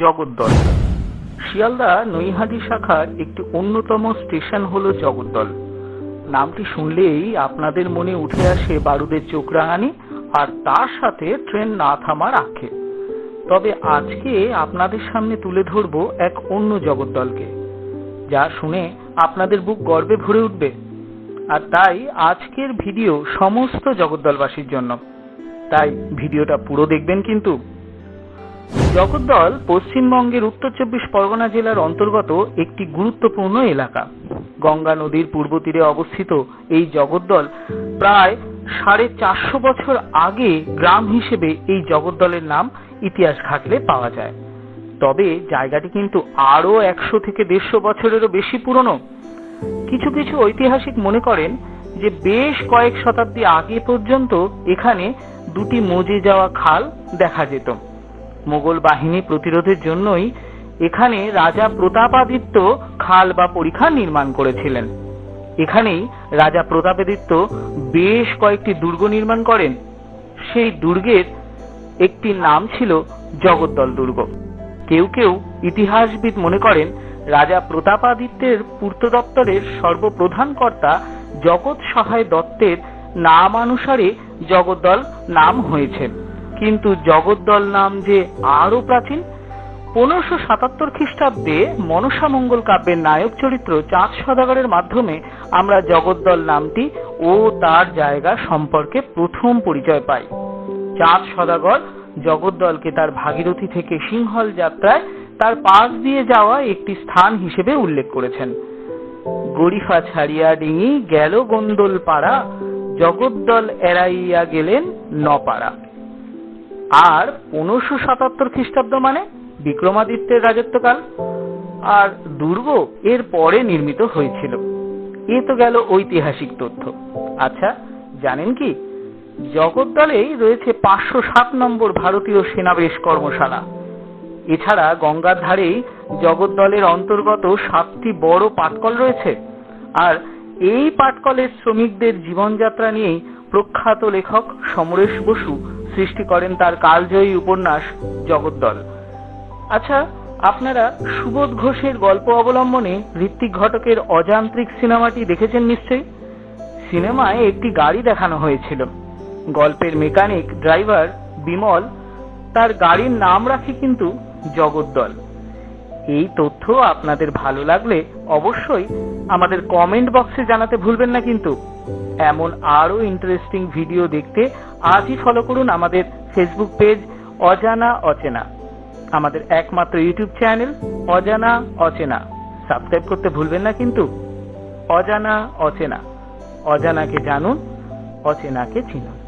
জগদ্দল। শিয়ালদা নৈহাটি শাখার একটি অন্যতম স্টেশন হলো জগদ্দল। নামটি শুনলেই আপনাদের মনে উঠে আসে বারুদের চোখ রাঙানি আর তার সাথে ট্রেন না থামার আক্ষেপ। তবে আজকে আপনাদের সামনে তুলে ধরব এক অন্য জগদ্দলকে, যা শুনে আপনাদের বুক গর্বে ভরে উঠবে। আর তাই আজকের ভিডিও সমস্ত জগদ্দলবাসীর জন্য। তাই ভিডিওটা পুরো দেখবেন কিন্তু জগদ্দল পশ্চিমবঙ্গের উত্তর চব্বিশ পরগনা জেলার অন্তর্গত একটি গুরুত্বপূর্ণ এলাকা। গঙ্গা নদীর পূর্ব তীরে অবস্থিত এই জগদ্দল প্রায় সাড়ে চারশো বছর আগে গ্রাম হিসেবে এই জগদ্দলের নাম ইতিহাস ঘাটলে পাওয়া যায়। তবে জায়গাটি কিন্তু আরও একশো থেকে দেড়শো বছরেরও বেশি পুরনো। কিছু কিছু ঐতিহাসিক মনে করেন যে বেশ কয়েক শতাব্দী আগে পর্যন্ত এখানে দুটি মজে যাওয়া খাল দেখা যেত। মোগল বাহিনী প্রতিরোধের জন্যই এখানে রাজা প্রতাপাদিত্য খাল বা পরিখা নির্মাণ করেছিলেন। এখানেই রাজা প্রতাপাদিত্য বেশ কয়েকটি দুর্গ নির্মাণ করেন। সেই দুর্গের একটি নাম ছিল জগদ্দল দুর্গ। কেউ কেউ ইতিহাসবিদ মনে করেন, রাজা প্রতাপাদিত্যের পূর্ত দপ্তরের সর্বপ্রধান কর্তা জগৎ সহায় দত্তের নামানুসারে জগদ্দল নাম হয়েছে। কিন্তু জগদ্দল নাম যে আরও প্রাচীন, পনেরোশো সাতাত্তর খ্রিস্টাব্দে মনসা মঙ্গল কাব্যের নায়ক চরিত্র চাঁদ সদাগরের মাধ্যমে আমরা জগদ্দল নামটি ও তার জায়গা সম্পর্কে প্রথম পরিচয় পাই। চাঁদ সদাগর জগদ্দলকে তার ভাগীরথী থেকে সিংহল যাত্রায় তার পাশ দিয়ে যাওয়া একটি স্থান হিসেবে উল্লেখ করেছেন। গরিফা ছাড়িয়া ডিঙি গেল গন্ডল পাড়া জগদ্দল এড়াইয়া গেলেন নপাড়া। আর পনেরোশো সাতাত্তর খ্রিস্টাব্দ মানে বিক্রমাদিত্যের রাজত্বকাল। আর দুর্গ এর পরে নির্মিত হয়েছিল। এ তো গেল ঐতিহাসিক তথ্য। আচ্ছা জানেন কি? জগদ্দলেই রয়েছে পাঁচশো সাত নম্বর ভারতীয় সেনাবেশ কর্মশালা। এছাড়া গঙ্গার ধারেই জগদ্দলের অন্তর্গত সাতটি বড় পাটকল রয়েছে। আর এই পাটকলের শ্রমিকদের জীবনযাত্রা নিয়েই প্রখ্যাত লেখক সমরেশ বসু সৃষ্টি করেন তার কালজয়ী উপন্যাস জগদ্দল। আচ্ছা আপনারা সুবোধ ঘোষের গল্প অবলম্বনে ঋত্বিক ঘটকের অযান্ত্রিক সিনেমাটি দেখেছেন নিশ্চয়ই? সিনেমায় একটি গাড়ি দেখানো হয়েছিল। গল্পের মেকানিক, ড্রাইভার বিমল, তার গাড়ির নাম রাখে কিন্তু জগদ্দল। এই তথ্য আপনাদের ভালো লাগলে অবশ্যই আমাদের কমেন্ট বক্সে জানাতে ভুলবেন না কিন্তু। এমন আরও ইন্টারেস্টিং ভিডিও দেখতে আজই ফলো করুন আমাদের ফেসবুক পেজ অজানা অচেনা। আমাদের একমাত্র ইউটিউব চ্যানেল অজানা অচেনা। সাবস্ক্রাইব করতে ভুলবেন না কিন্তু। অজানা অচেনা। অজানাকে জানুন, অচেনাকে চিনুন।